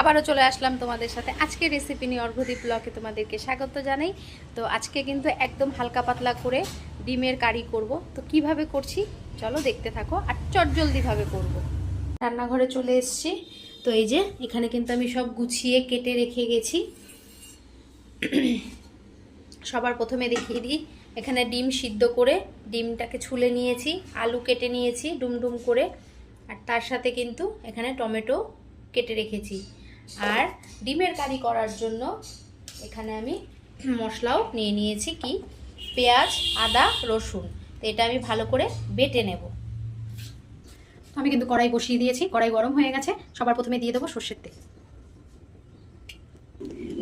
আবারও চলে আসলাম তোমাদের সাথে। আজকে রেসিপি নিয়ে অর্ঘদীপ ব্লকে তোমাদেরকে স্বাগত জানাই। তো আজকে কিন্তু একদম হালকা পাতলা করে ডিমের কারি করব। তো কীভাবে করছি? চলো দেখতে থাকো আর চটজলদিভাবে করব। রান্নাঘরে চলে এসেছি। তো এই যে, এখানে কিন্তু আমি সব গুছিয়ে কেটে রেখে গেছি। সবার প্রথমে দেখিয়ে দিই। এখানে ডিম সিদ্ধ করে ডিমটাকে ছুলে নিয়েছি, আলু কেটে নিয়েছি, ডুমডুম করে। আর তার সাথে কিন্তু এখানে টমেটো কেটে রেখেছি। আর ডিমের কারি করার জন্য এখানে আমি মশলাও নিয়ে নিয়েছি কি? পেঁয়াজ, আদা, রসুন। তো এটা আমি ভালো করে বেটে নেব। আমি কিন্তু কড়াই বসিয়ে দিয়েছি। কড়াই গরম হয়ে গেছে। সবার প্রথমে দিয়ে দেবো সর্ষের তেল।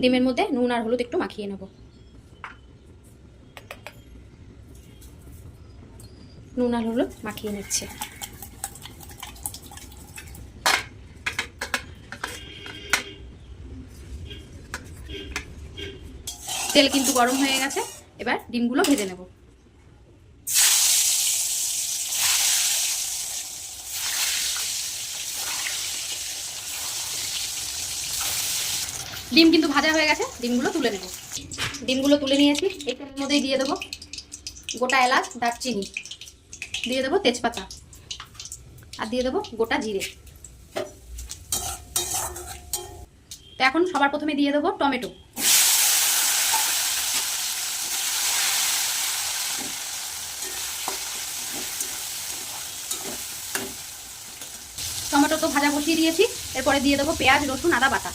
ডিমের মধ্যে নুন আর হলুদ একটু মাখিয়ে নেব। নুন আর হলুদ মাখিয়ে নিচ্ছে। তেল কিন্তু গরম হয়ে গেছে। এবার ডিমগুলো ভেজে নেব। ডিম কিন্তু ভাজা হয়ে গেছে, ডিমগুলো তুলে নেব। ডিমগুলো তুলে নিয়েছি, এই তেলের মধ্যেই দিয়ে দেবো গোটা এলাচ, দারচিনি, দিয়ে দেবো তেজপাতা, আর দিয়ে দেবো গোটা জিরে। তো এখন সবার প্রথমে দিয়ে দেবো টমেটো। টমেটো তো ভাজা বসিয়ে দিয়েছি। এরপরে দিয়ে দেবো পেঁয়াজ, রসুন, আদা বাটা।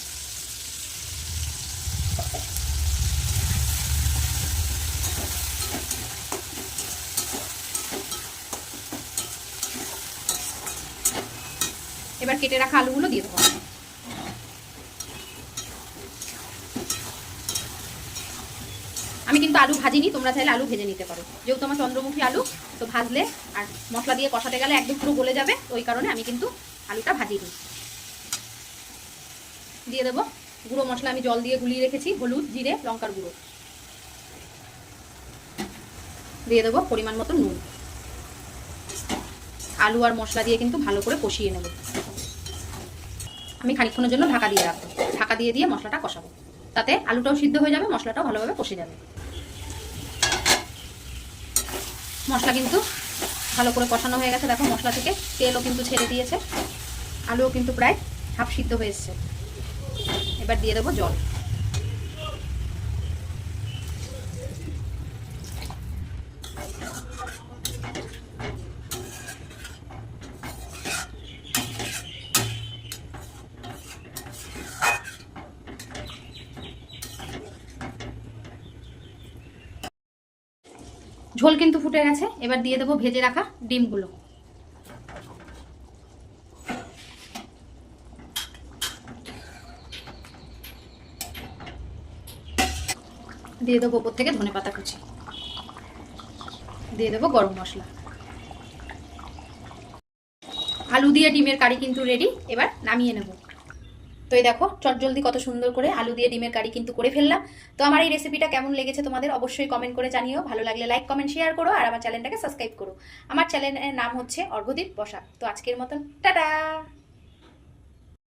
এবার কেটে রাখা আলুগুলো দিয়ে দেবো। আমি কিন্তু আলু ভাজিনি, তোমরা চাইলে আলু ভেজে নিতে পারো। যেহেতু আমার চন্দ্রমুখী আলু, তো ভাজলে আর মশলা দিয়ে কষাতে গেলে একদম পুরো গলে যাবে, ওই কারণে আমি কিন্তু আলুটা ভাজিনি। দিয়ে দেবো গুঁড়ো মশলা, আমি জল দিয়ে গুলিয়ে রেখেছি, হলুদ, জিরে, লঙ্কার গুঁড়ো। দিয়ে দেবো পরিমাণ মতো নুন। আলু আর মশলা দিয়ে কিন্তু ভালো করে কষিয়ে নেব। আমি খানিক্ষণের জন্য ঢাকা দিয়ে রাখব। ঢাকা দিয়ে দিয়ে মশলাটা কষাবো। তাতে আলুটাও সিদ্ধ হয়ে যাবে, মশলাটাও ভালোভাবে কষে যাবে। মশলা কিন্তু ভালো করে কষানো হয়ে গেছে। দেখো মশলা থেকে তেলও কিন্তু ছেড়ে দিয়েছে। আলুও কিন্তু প্রায় হাফ সিদ্ধ হয়ে এবার দিয়ে দেবো জল। ঝোল কিন্তু ফুটে গেছে। এবার দিয়ে দেবো ভেজে রাখা ডিমগুলো। দিয়ে দেবো ওপর থেকে ধনে পাতা কুচি। দিয়ে দেবো গরম মশলা। আলু দিয়ে ডিমের কারি কিন্তু রেডি এবার নামিয়ে নেব। তো এই দেখো চটজলদি কত সুন্দর করে আলু দিয়ে ডিমের কারি কিন্তু করে ফেললাম। তো আমার এই রেসিপিটা কেমন লেগেছে তোমাদের অবশ্যই কমেন্ট করে জানিও। ভালো লাগলে লাইক কমেন্ট শেয়ার করো আর আমার চ্যানেলটাকে সাবস্ক্রাইব করো। আমার চ্যানেলের নাম হচ্ছে অর্ঘদীপ বসা। তো আজকের মতন, টাটা!